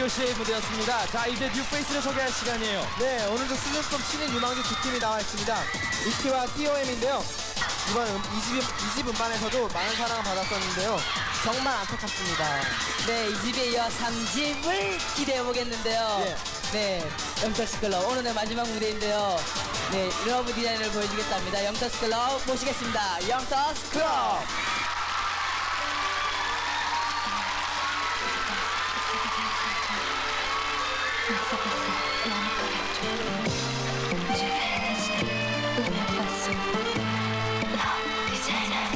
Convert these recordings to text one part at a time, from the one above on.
기호 씨의 무대였습니다. 자, 이제 뉴페이스를 소개할 시간이에요. 네, 오늘도 수준급 신인 유망주 두 팀이 나와 있습니다. 이티와 TOM인데요. 이번 음, 이집, 이집 음반에서도 많은 사랑을 받았었는데요. 정말 안타깝습니다. 네, 2집에 이어 3집을 기대해 보겠는데요. 예. 네, 영턱스 클럽 오늘의 마지막 무대인데요. 네, 러브 디자인을 보여주겠답니다. 영턱스 클럽 모시겠습니다. 영턱스 클럽. Façon Love designer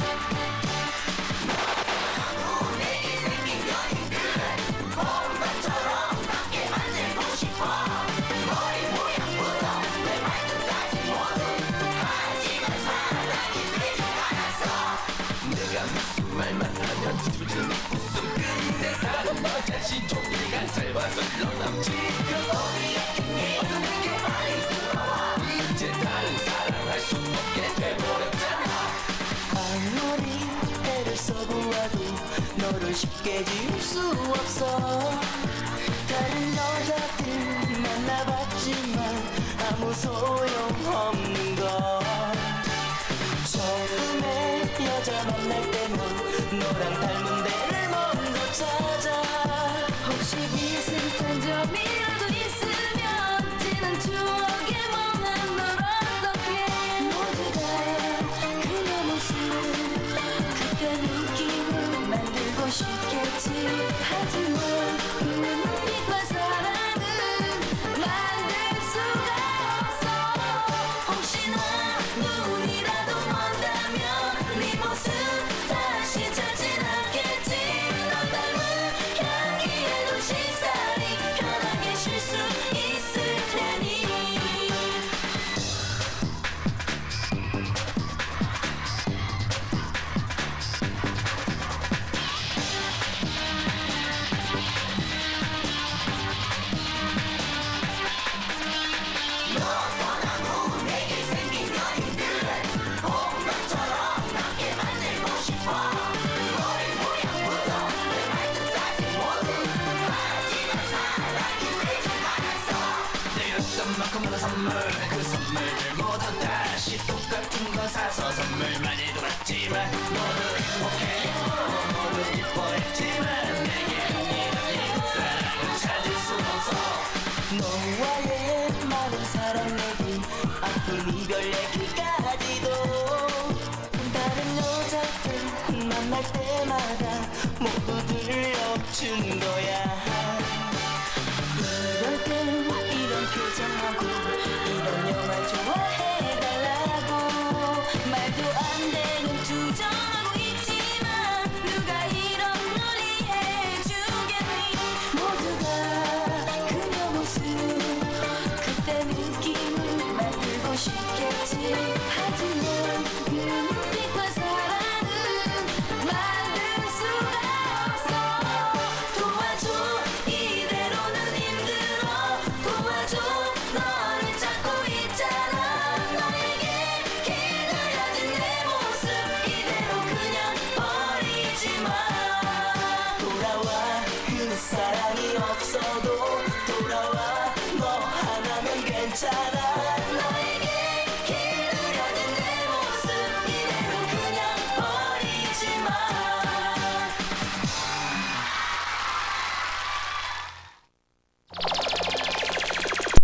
아무리 애를 써보아도 너를 쉽게 지울 수 없어. 다른 여자들 만나봤지만 아무 소용없는 것 처음에 여자 만날 때면 너랑 닮 만큼의 선물 그 선물들 모두 다시 똑같은 거 사서 선물 많이 돌았지만 모두 행복해 모두 기뻐했지만 내게 이런 사랑을 찾을 수 없어. 너와의 많은 사랑 얘기 아픈 이별 얘기까지도. 다른 여자들 만날 때마다 rencana